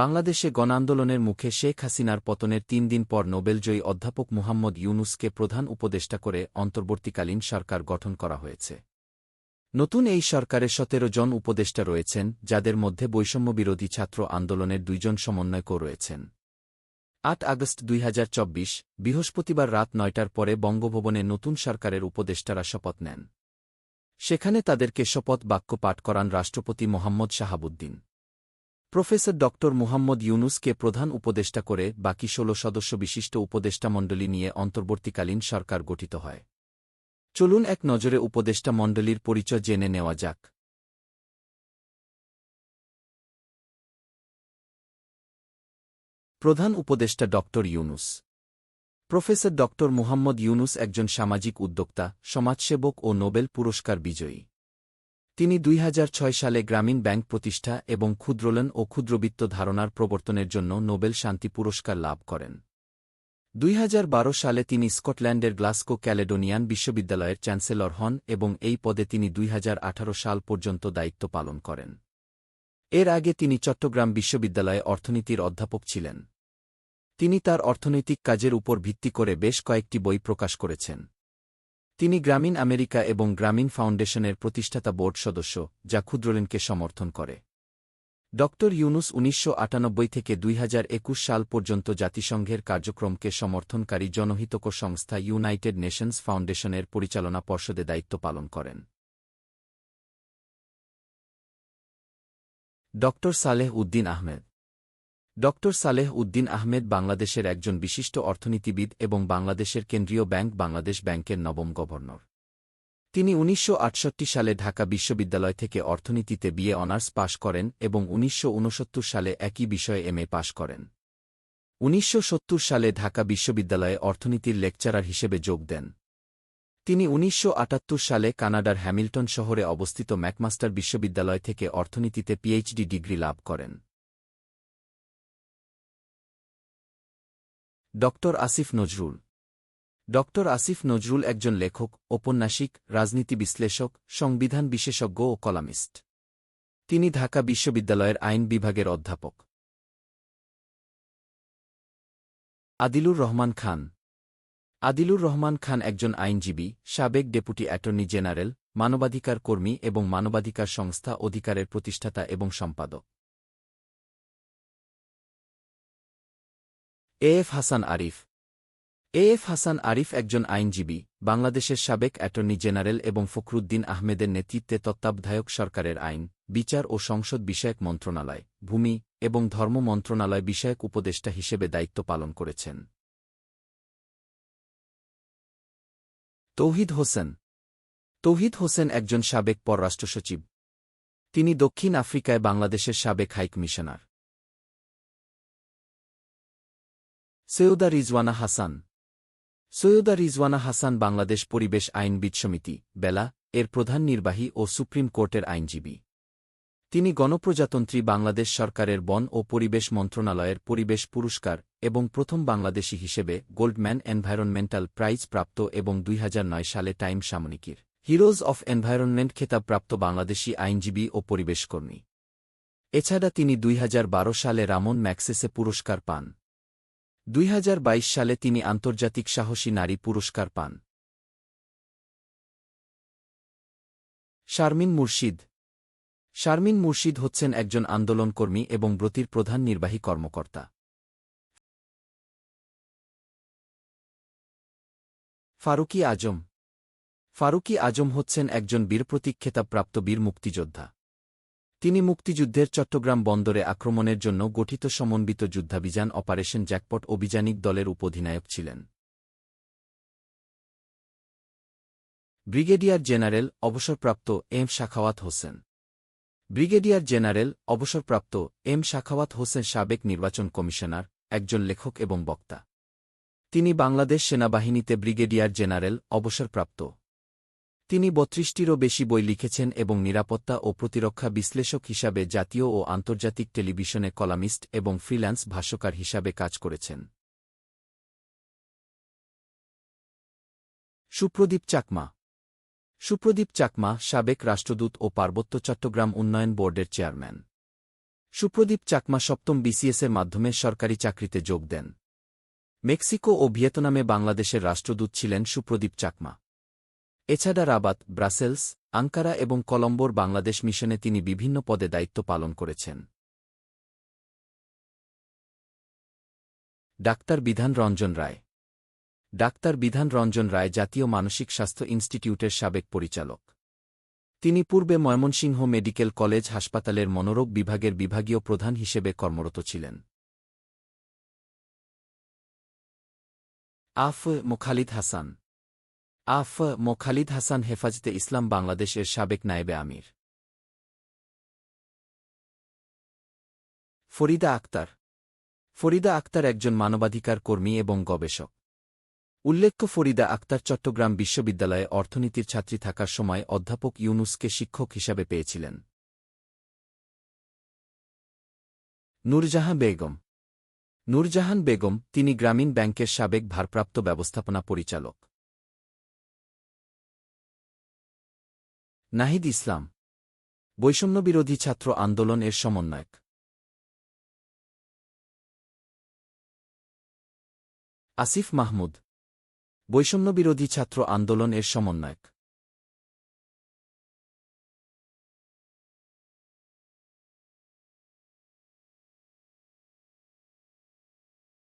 বাংলাদেশে গণআন্দোলনের মুখে শেখ হাসিনার পতনের তিন দিন পর নোবেলজয়ী অধ্যাপক মুহাম্মদ ইউনুসকে প্রধান উপদেষ্টা করে অন্তর্বর্তীকালীন সরকার গঠন করা হয়েছে। নতুন এই সরকারে সতেরো জন উপদেষ্টা রয়েছেন, যাদের মধ্যে বৈষম্যবিরোধী ছাত্র আন্দোলনের দুইজন সমন্বয়কও রয়েছেন। আট আগস্ট দুই হাজার চব্বিশ, বৃহস্পতিবার রাত নয়টার পরে বঙ্গভবনে নতুন সরকারের উপদেষ্টারা শপথ নেন। সেখানে তাদেরকে শপথ বাক্য পাঠ করান রাষ্ট্রপতি মোহাম্মদ শাহাবুদ্দিন। প্রফেসর ড মুহাম্মদ ইউনুসকে প্রধান উপদেষ্টা করে বাকি ষোলো সদস্য বিশিষ্ট উপদেষ্টামণ্ডলী নিয়ে অন্তর্বর্তীকালীন সরকার গঠিত হয়। চলুন এক নজরে উপদেষ্টা মণ্ডলীর পরিচয় জেনে নেওয়া যাক। প্রধান উপদেষ্টা ড ইউনুস। প্রফেসর ড মুহাম্মদ ইউনুস একজন সামাজিক উদ্যোক্তা, সমাজসেবক ও নোবেল পুরস্কার বিজয়ী। তিনি দুই হাজার ছয় সালে গ্রামীণ ব্যাংক প্রতিষ্ঠা এবং ক্ষুদ্রলন ও ক্ষুদ্রবিত্ত ধারণার প্রবর্তনের জন্য নোবেল শান্তি পুরস্কার লাভ করেন। দুই হাজার বারো সালে তিনি স্কটল্যান্ডের গ্লাসকো ক্যালেডোনিয়ান বিশ্ববিদ্যালয়ের চ্যান্সেলর হন এবং এই পদে তিনি দুই হাজার আঠারো সাল পর্যন্ত দায়িত্ব পালন করেন। এর আগে তিনি চট্টগ্রাম বিশ্ববিদ্যালয়ে অর্থনীতির অধ্যাপক ছিলেন। তিনি তার অর্থনৈতিক কাজের উপর ভিত্তি করে বেশ কয়েকটি বই প্রকাশ করেছেন। তিনি গ্রামীণ আমেরিকা এবং গ্রামীণ ফাউন্ডেশনের প্রতিষ্ঠাতা বোর্ড সদস্য, যা ক্ষুদ্রঋণকে সমর্থন করে। ড. ইউনুস উনিশশো আটানব্বই থেকে দুই হাজার একুশ সাল পর্যন্ত জাতিসংঘের কার্যক্রমকে সমর্থনকারী জনহিতকর সংস্থা ইউনাইটেড নেশনস ফাউন্ডেশনের পরিচালনা পর্ষদে দায়িত্ব পালন করেন। ড. সালেহ উদ্দিন আহমেদ ড সালেহ উদ্দিন আহমেদ বাংলাদেশের একজন বিশিষ্ট অর্থনীতিবিদ এবং বাংলাদেশের কেন্দ্রীয় ব্যাংক বাংলাদেশ ব্যাংকের নবম গভর্নর। তিনি উনিশশো আটষট্টি সালে ঢাকা বিশ্ববিদ্যালয় থেকে অর্থনীতিতে বিএ অনার্স পাশ করেন এবং উনিশশো উনসত্তর সালে একই বিষয়ে এমএ পাশ করেন। উনিশশো সত্তর সালে ঢাকা বিশ্ববিদ্যালয়ে অর্থনীতির লেকচারার হিসেবে যোগ দেন। তিনি উনিশশো আটাত্তর সালে কানাডার হ্যামিল্টন শহরে অবস্থিত ম্যাকমাস্টার বিশ্ববিদ্যালয় থেকে অর্থনীতিতে পিএইচডি ডিগ্রি লাভ করেন। ড আসিফ নজরুল। ড আসিফ নজরুল একজন লেখক, ঔপন্যাসিক, রাজনীতি বিশ্লেষক, সংবিধান বিশেষজ্ঞ ও কলামিস্ট। তিনি ঢাকা বিশ্ববিদ্যালয়ের আইন বিভাগের অধ্যাপক। আদিলুর রহমান খান। আদিলুর রহমান খান একজন আইনজীবী, সাবেক ডেপুটি অ্যাটর্নি জেনারেল, মানবাধিকার কর্মী এবং মানবাধিকার সংস্থা অধিকারের প্রতিষ্ঠাতা এবং সম্পাদক। A F Hasan Arif. A F Hasan Arif একজন আইনজীবী, বাংলাদেশের সাবেক অ্যাটর্নি জেনারেল এবং ফখরুদ্দিন আহমেদের নেতৃত্বে তত্ত্বাবধায়ক সরকারের আইন, বিচার ও সংসদ বিষয়ক মন্ত্রণালয়, ভূমি এবং ধর্ম মন্ত্রণালয় বিষয়ক উপদেষ্টা হিসেবে দায়িত্ব পালন করেছেন। তৌহিদ হোসেন। তৌহিদ হোসেন একজন সাবেক পররাষ্ট্র সচিব। তিনি দক্ষিণ আফ্রিকায় বাংলাদেশের সাবেক হাইকমিশনার। সৈয়দা রিজওয়ানা হাসান। সৈয়দা রিজওয়ানা হাসান বাংলাদেশ পরিবেশ আইনবিদ সমিতি বেলা, এর প্রধান নির্বাহী ও সুপ্রিম কোর্টের আইনজীবী। তিনি গণপ্রজাতন্ত্রী বাংলাদেশ সরকারের বন ও পরিবেশ মন্ত্রণালয়ের পরিবেশ পুরস্কার এবং প্রথম বাংলাদেশী হিসেবে গোল্ডম্যান এনভায়রনমেন্টাল প্রাইজ প্রাপ্ত এবং দুই হাজার নয় সালে টাইম সামনিকির, হিরোজ অফ এনভায়রনমেন্ট খেতাবপ্রাপ্ত বাংলাদেশী আইনজীবী ও পরিবেশকর্মী। এছাড়া তিনি দুই হাজার বারো সালে রামন ম্যাক্সেসে পুরস্কার পান। দুই হাজার বাইশ সালে তিনি আন্তর্জাতিক সাহসী নারী পুরস্কার পান। শারমিন মুর্শিদ। শারমিন মুর্শিদ হচ্ছেন একজন আন্দোলনকর্মী এবং ব্রতির প্রধান নির্বাহী কর্মকর্তা। ফারুকি আজম। ফারুকি আজম হচ্ছেন একজন বীরপ্রতীক খেতাবপ্রাপ্ত বীর মুক্তিযোদ্ধা। তিনি মুক্তিযুদ্ধের চট্টগ্রাম বন্দরে আক্রমণের জন্য গঠিত সমন্বিত যুদ্ধাভিযান অপারেশন জ্যাকপট অভিযানিক দলের উপধিনায়ক ছিলেন। ব্রিগেডিয়ার জেনারেল অবসরপ্রাপ্ত M Shakhawat Hossain. Brigadier general অবসরপ্রাপ্ত এম শাখাওয়াত হোসেন সাবেক নির্বাচন কমিশনার, একজন লেখক এবং বক্তা। তিনি বাংলাদেশ সেনাবাহিনীতে ব্রিগেডিয়ার জেনারেল অবসরপ্রাপ্ত। তিনি বত্রিশটিরও বেশি বই লিখেছেন এবং নিরাপত্তা ও প্রতিরক্ষা বিশ্লেষক হিসাবে জাতীয় ও আন্তর্জাতিক টেলিভিশনে কলামিস্ট এবং ফ্রিল্যান্স ভাষ্যকার হিসাবে কাজ করেছেন। সুপ্রদীপ চাকমা। সুপ্রদীপ চাকমা সাবেক রাষ্ট্রদূত ও পার্বত্য চট্টগ্রাম উন্নয়ন বোর্ডের চেয়ারম্যান। সুপ্রদীপ চাকমা সপ্তম বিসিএসের মাধ্যমে সরকারি চাকরিতে যোগ দেন। মেক্সিকো ও ভিয়েতনামে বাংলাদেশের রাষ্ট্রদূত ছিলেন সুপ্রদীপ চাকমা। এছাড়া রাবাত ব্রাসেলস, আঙ্কারা এবং কলম্বোর বাংলাদেশ মিশনে তিনি বিভিন্ন পদে দায়িত্ব পালন করেছেন। ডাক্তার বিধান রঞ্জন রায়। ডাক্তার বিধান রঞ্জন রায় জাতীয় মানসিক স্বাস্থ্য ইনস্টিটিউটের সাবেক পরিচালক। তিনি পূর্বে ময়মনসিংহ মেডিকেল কলেজ হাসপাতালের মনোরোগ বিভাগের বিভাগীয় প্রধান হিসেবে কর্মরত ছিলেন। আফ মোখালিদ হাসান। আফ মো খালিদ হাসান হেফাজতে ইসলাম বাংলাদেশের সাবেক নায়েবে আমির। ফরিদা আক্তার। ফরিদা আক্তার একজন মানবাধিকার কর্মী এবং গবেষক। উল্লেখ্য, ফরিদা আক্তার চট্টগ্রাম বিশ্ববিদ্যালয়ে অর্থনীতির ছাত্রী থাকার সময় অধ্যাপক ইউনুসকে শিক্ষক হিসাবে পেয়েছিলেন। নূরজাহান বেগম। নূরজাহান বেগম, তিনি গ্রামীণ ব্যাংকের সাবেক ভারপ্রাপ্ত ব্যবস্থাপনা পরিচালক। নাহিদ ইসলাম বৈষম্যবিরোধী ছাত্র আন্দোলন এর সমন্বয়ক। আসিফ মাহমুদ বৈষম্যবিরোধী ছাত্র আন্দোলন এর সমন্বয়ক।